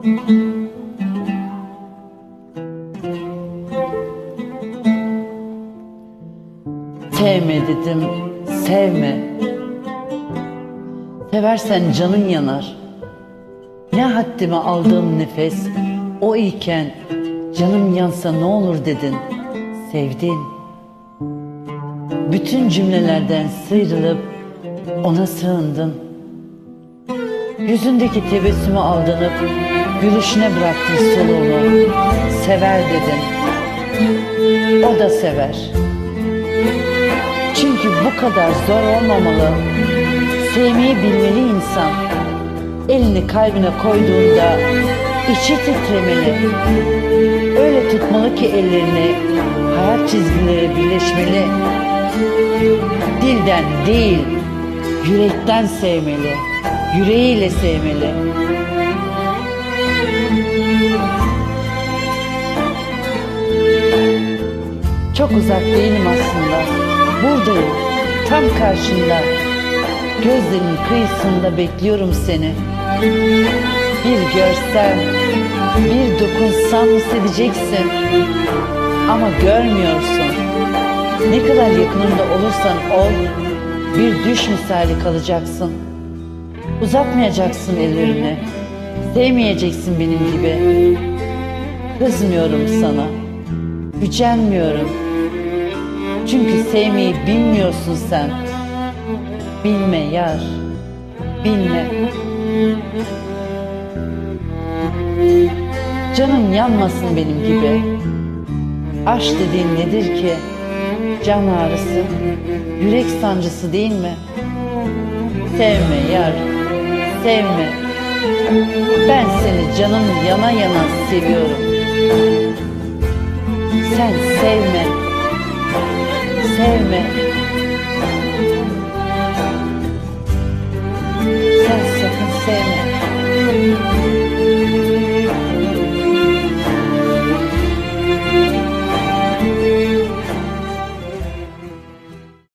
Sevme dedim, sevme. Seversen canın yanar. Ne haddime aldığım nefes, o iken canım yansa ne olur dedin, sevdin. Bütün cümlelerden sıyrılıp ona sığındın. Yüzündeki tebessümü aldanıp gülüşüne bıraktın soluğunu. Sever dedin. O da sever. Çünkü bu kadar zor olmamalı. Sevmeyi bilmeli insan. Elini kalbine koyduğunda içi titremeli. Öyle tutmalı ki ellerini hayat çizgileri birleşmeli. Dilden değil, yürekten sevmeli. Yüreğiyle sevmeli. Çok uzak değilim aslında. Buradayım. Tam karşında. Gözlerimin kıyısında bekliyorum seni. Bir görsem, bir dokunsam hissedeceksin. Ama görmüyorsun. Ne kadar yakınımda olursan ol, bir düş misali kalacaksın. Uzatmayacaksın ellerini. Sevmeyeceksin benim gibi. Kızmıyorum sana. Gücenmiyorum. Çünkü sevmeyi bilmiyorsun sen. Bilme yar. Bilme. Canım yanmasın benim gibi. Aşk dediğin nedir ki? Can ağrısı, yürek sancısı değil mi? Sevme yar, sevme. Ben seni canım yana yana seviyorum. Sen sevme, sevme.